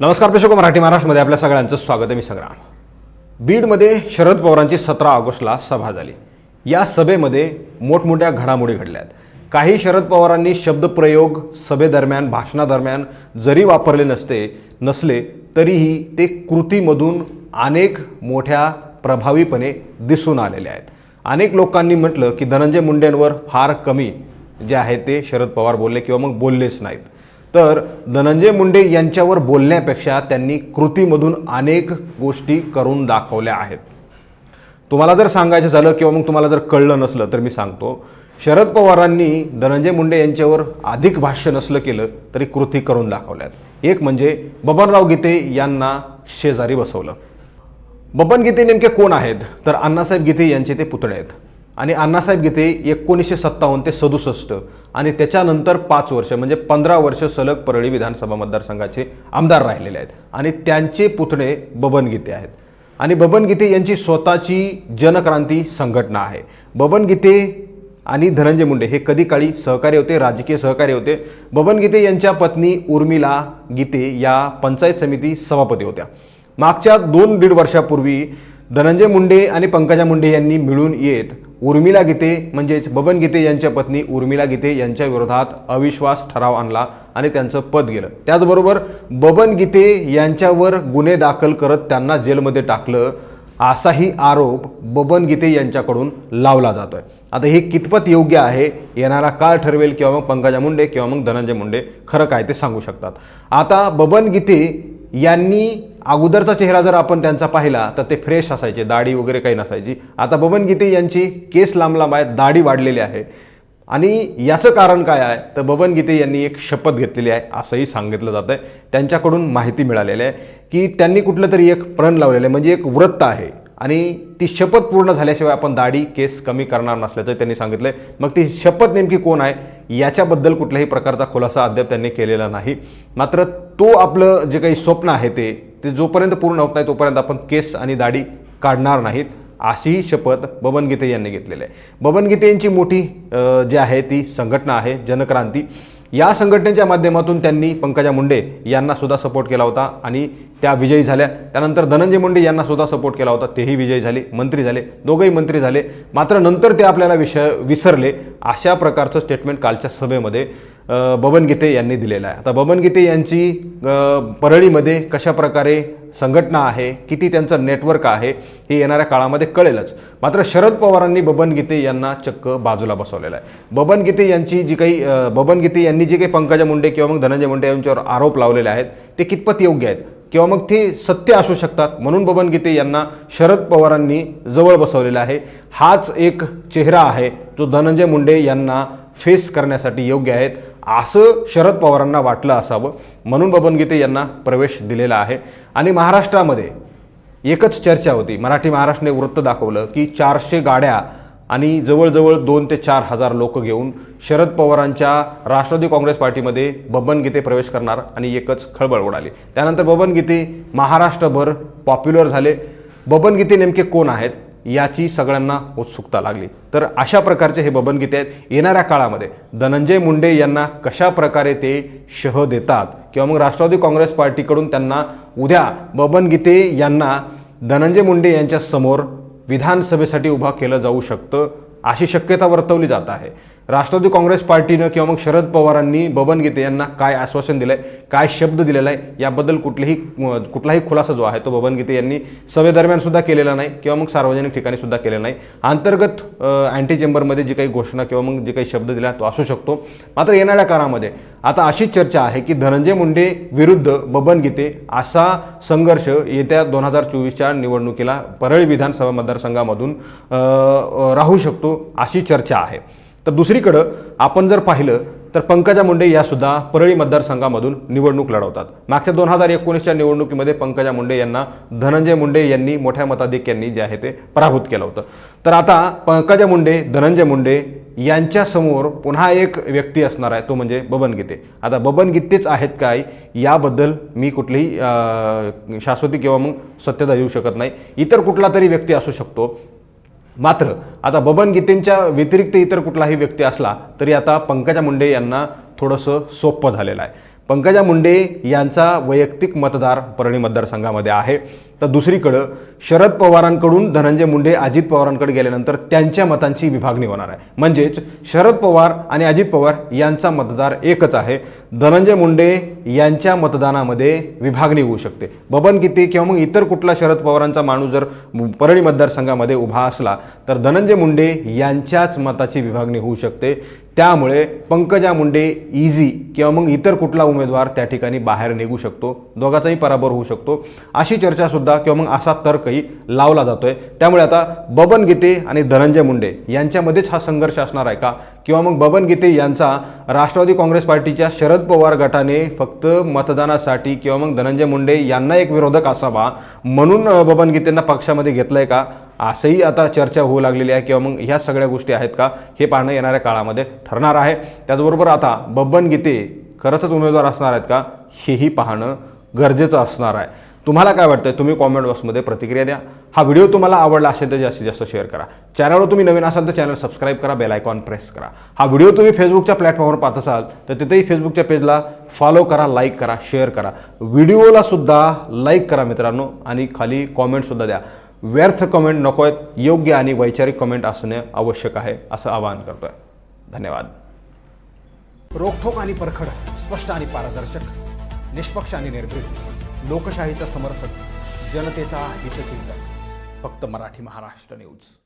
नमस्कार प्रेक्षक मराठी महाराष्ट्रमध्ये आपल्या सगळ्यांचं स्वागत आहे मी संग्राम बीडमध्ये शरद पवारांची सतरा ऑगस्टला सभा झाली. या सभेमध्ये मोठमोठ्या घडामोडी घडल्या आहेत काही शरद पवारांनी शब्दप्रयोग सभेदरम्यान भाषणादरम्यान जरी वापरले नसते नसले तरीही ते कृतीमधून अनेक मोठ्या प्रभावीपणे दिसून आलेले आहेत. अनेक लोकांनी म्हटलं की धनंजय मुंडेंवर फार कमी जे आहे ते शरद पवार बोलले किंवा मग बोललेच नाहीत. तर धनंजय मुंडे यांच्यावर बोलण्यापेक्षा त्यांनी कृतीमधून अनेक गोष्टी करून दाखवल्या आहेत. तुम्हाला जर सांगायचं झालं किंवा मग तुम्हाला जर कळलं नसलं तर मी सांगतो. शरद पवारांनी धनंजय मुंडे यांच्यावर अधिक भाष्य नसलं केलं तरी कृती करून दाखवल्यात. एक म्हणजे बबनराव गीते यांना शेजारी बसवलं. बबन गीते नेमके कोण आहेत? तर अण्णासाहेब गीते यांचे ते पुतळे आहेत. आणि अण्णासाहेब गीते एकोणीसशे सत्तावन्न ते सदुसष्ट. आणि त्याच्यानंतर पाच वर्ष म्हणजे पंधरा वर्ष सलग परळी विधानसभा मतदारसंघाचे आमदार राहिलेले आहेत. आणि त्यांचे पुतणे बबन गीते आहेत. आणि बबन गीते यांची स्वतःची जनक्रांती संघटना आहे. बबन गीते आणि धनंजय मुंडे हे कधी काळी सहकारी होते राजकीय सहकारी होते. बबन गीते यांच्या पत्नी उर्मिला गीते या पंचायत समिती सभापती होत्या. मागच्या दोन दीड वर्षापूर्वी धनंजय मुंडे आणि पंकजा मुंडे यांनी मिळून येत उर्मिला गीते म्हणजेच बबन गीते यांच्या पत्नी उर्मिला गीते यांच्या विरोधात अविश्वास ठराव आणला आणि त्यांचं पद गेलं. त्याचबरोबर बबन गीते यांच्यावर गुन्हे दाखल करत त्यांना जेलमध्ये टाकलं असाही आरोप बबन गीते यांच्याकडून लावला जातोय. आता हे कितपत योग्य आहे येणारा काळ ठरवेल किंवा मग पंकजा मुंडे किंवा मग धनंजय मुंडे खरं काय ते सांगू शकतात. आता बबन गीते यांनी अगोदरचा चेहरा जर आपण त्यांचा पाहिला तर ते फ्रेश असायचे दाढी वगैरे काही नसायची. आता बबन गीते यांची केस लांब लांब आहेत दाढी वाढलेली आहे. आणि याचं कारण काय आहे? तर बबन गीते यांनी एक शपथ घेतलेली आहे असंही सांगितलं जातं आहे त्यांच्याकडून माहिती मिळालेली आहे की त्यांनी कुठलं तरी एक प्रण लावलेलं आहे म्हणजे एक व्रत आहे. आणि ती शपथ पूर्ण झाल्याशिवाय आपण दाढी केस कमी करणार नसल्याचं त्यांनी सांगितलं मग ती शपथ नेमकी कोण आहे? याच्याबद्दल कुठल्याही प्रकारचा खुलासा अद्याप त्यांनी केलेला नाही. मात्र तो आपलं जे काही स्वप्न आहे ते ते जोपर्यंत पूर्ण होत नाही तोपर्यंत आपण केस आणि दाढी काढणार नाहीत अशीही शपथ बबन गीते यांनी घेतलेली आहे. बबन गीते यांची मोठी जी आहे ती संघटना आहे जनक्रांती. या संघटनेच्या माध्यमातून त्यांनी पंकजा मुंडे यांना सुद्धा सपोर्ट केला होता आणि त्या विजयी झाल्या. त्यानंतर धनंजय मुंडे यांना सुद्धा सपोर्ट केला होता. तेही विजयी झाले मंत्री झाले दोघंही मंत्री झाले. मात्र नंतर ते आपल्याला विषय विसरले. अशा प्रकारचं स्टेटमेंट कालच्या सभेमध्ये बबन गीते यांनी दिलेलं आहे. आता बबन गीते यांची परळीमध्ये कशा प्रकारे संघटना आहे किती त्यांचं नेटवर्क आहे हे येणाऱ्या काळामध्ये कळेलच. मात्र शरद पवारांनी बबन गीते यांना चक्क बाजूला बसवलेला आहे. बबन गीते यांची जी काही बबन गीते यांनी जे काही पंकजा मुंडे किंवा मग धनंजय मुंडे यांच्यावर आरोप लावलेले आहेत ते कितपत योग्य आहेत? किंवा मग ते सत्य असू शकतात? म्हणून बबन गीते यांना शरद पवारांनी जवळ बसवलेला आहे. हाच एक चेहरा आहे जो धनंजय मुंडे यांना फेस करण्यासाठी योग्य आहेत असं शरद पवारांना वाटलं असावं. म्हणून बबन गीते यांना प्रवेश दिलेला आहे. आणि महाराष्ट्रामध्ये एकच चर्चा होती. मराठी महाराष्ट्रने वृत्त दाखवलं की चारशे गाड्या आणि जवळजवळ दोन ते चार हजार लोक घेऊन शरद पवारांच्या राष्ट्रवादी काँग्रेस पार्टीमध्ये बबन गीते प्रवेश करणार आणि एकच खळबळ उडाली. त्यानंतर बबन गीते महाराष्ट्रभर पॉप्युलर झाले. बबन गीते नेमके कोण आहेत? याची सगळ्यांना उत्सुकता लागली. तर अशा प्रकारचे हे बबनगीते आहेत. येणाऱ्या काळामध्ये धनंजय मुंडे यांना कशा प्रकारे ते शह देतात किंवा मग राष्ट्रवादी काँग्रेस पार्टीकडून त्यांना उद्या बबनगीते यांना धनंजय मुंडे यांच्या समोर विधानसभेसाठी उभा केलं जाऊ शकतं अशी शक्यता वर्तवली जात आहे. राष्ट्रवादी काँग्रेस पार्टीनं किंवा मग शरद पवारांनी बबन गीते यांना काय आश्वासन दिलं आहे काय शब्द दिलेला आहे याबद्दल कुठलीही कुठलाही खुलासा जो आहे तो बबन गीते यांनी सभेदरम्यान सुद्धा केलेला नाही किंवा मग सार्वजनिक ठिकाणी सुद्धा केलेला नाही. अंतर्गत अँटी चेंबरमध्ये जी काही घोषणा किंवा मग जे काही शब्द दिला तो असू शकतो. मात्र येणाऱ्या काळामध्ये आता अशीच चर्चा आहे की धनंजय मुंडे विरुद्ध बबन गीते असा संघर्ष येत्या दोन हजार चोवीसच्या निवडणुकीला परळी विधानसभा मतदारसंघामधून राहू शकतो अशी चर्चा आहे. तर दुसरीकडं आपण जर पाहिलं तर पंकजा मुंडे या सुद्धा परळी मतदारसंघामधून निवडणूक लढवतात. मागच्या दोन हजार एकोणीसच्या निवडणुकीमध्ये पंकजा मुंडे यांना धनंजय मुंडे यांनी मोठ्या मताधिक्यांनी जे आहे ते पराभूत केलं होतं. तर आता पंकजा मुंडे धनंजय मुंडे यांच्यासमोर पुन्हा एक व्यक्ती असणार आहे तो म्हणजे बबन गीते. आता बबन गीतेच आहेत काय याबद्दल मी कुठलीही शाश्वती किंवा मग सत्यता देऊ शकत नाही. इतर कुठला तरी व्यक्ती असू शकतो. मात्र आता बबन गीतेंच्या व्यतिरिक्त इतर कुठलाही व्यक्ती असला तरी आता पंकजा मुंडे यांना थोडंसं सोपं झालेलं आहे. पंकजा मुंडे यांचा वैयक्तिक मतदार परळी मतदारसंघामध्ये आहे. तर दुसरीकडं शरद पवारांकडून धनंजय मुंडे अजित पवारांकडे गेल्यानंतर त्यांच्या मतांची विभागणी होणार आहे. म्हणजेच शरद पवार आणि अजित पवार यांचा मतदार एकच आहे. धनंजय मुंडे यांच्या मतदानामध्ये विभागणी होऊ शकते. बबन गीते किंवा मग इतर कुठला शरद पवारांचा माणूस जर परळी मतदारसंघामध्ये उभा असला तर धनंजय मुंडे यांच्याच मताची विभागणी होऊ शकते. त्यामुळे पंकजा मुंडे इझी किंवा मग इतर कुठला उमेदवार त्या ठिकाणी बाहेर निघू शकतो. दोघाचाही पराभव होऊ शकतो. अशी चर्चा सुद्धा किंवा मग असा तर्कही लावला जातोय. त्यामुळे आता बबन गीते आणि धनंजय मुंडे यांच्यामध्येच हा संघर्ष असणार आहे का? किंवा मग बबन गीते यांचा राष्ट्रवादी काँग्रेस पार्टीच्या शरद पवार गटाने फक्त मतदानासाठी किंवा मग धनंजय मुंडे यांना एक विरोधक असावा म्हणून बबन गीतेंना पक्षामध्ये घेतलंय का? असंही आता चर्चा होऊ लागलेली आहे किंवा मग ह्या सगळ्या गोष्टी आहेत का? हे पाहणं येणाऱ्या काळामध्ये ठरणार आहे. त्याचबरोबर आता बब्बन गीते खरंच उमेदवार असणार आहेत का? हेही पाहणं गरजेचं असणार आहे. तुम्हाला काय वाटतं तुम्ही कॉमेंट बॉक्समध्ये प्रतिक्रिया द्या. हा व्हिडिओ तुम्हाला आवडला असेल तर जास्तीत जास्त शेअर करा. चॅनलवर तुम्ही नवीन असाल तर चॅनल सबस्क्राईब करा बेल आयकॉन प्रेस करा. हा व्हिडिओ तुम्ही फेसबुकच्या प्लॅटफॉर्मवर पाहत असाल तर तिथेही फेसबुकच्या पेजला फॉलो करा लाईक करा शेअर करा. व्हिडिओला सुद्धा लाईक करा मित्रांनो आणि खाली कॉमेंटसुद्धा द्या. व्यर्थ कमेंट नको आहेत योग्य आणि वैचारिक कमेंट असणे आवश्यक आहे असं आवाहन करतोय. धन्यवाद. रोखोक आणि परखड स्पष्ट आणि पारदर्शक निष्पक्ष आणि निर्भीड. लोकशाहीचा समर्थक जनतेचा हितचिंतक. फक्त मराठी महाराष्ट्र न्यूज.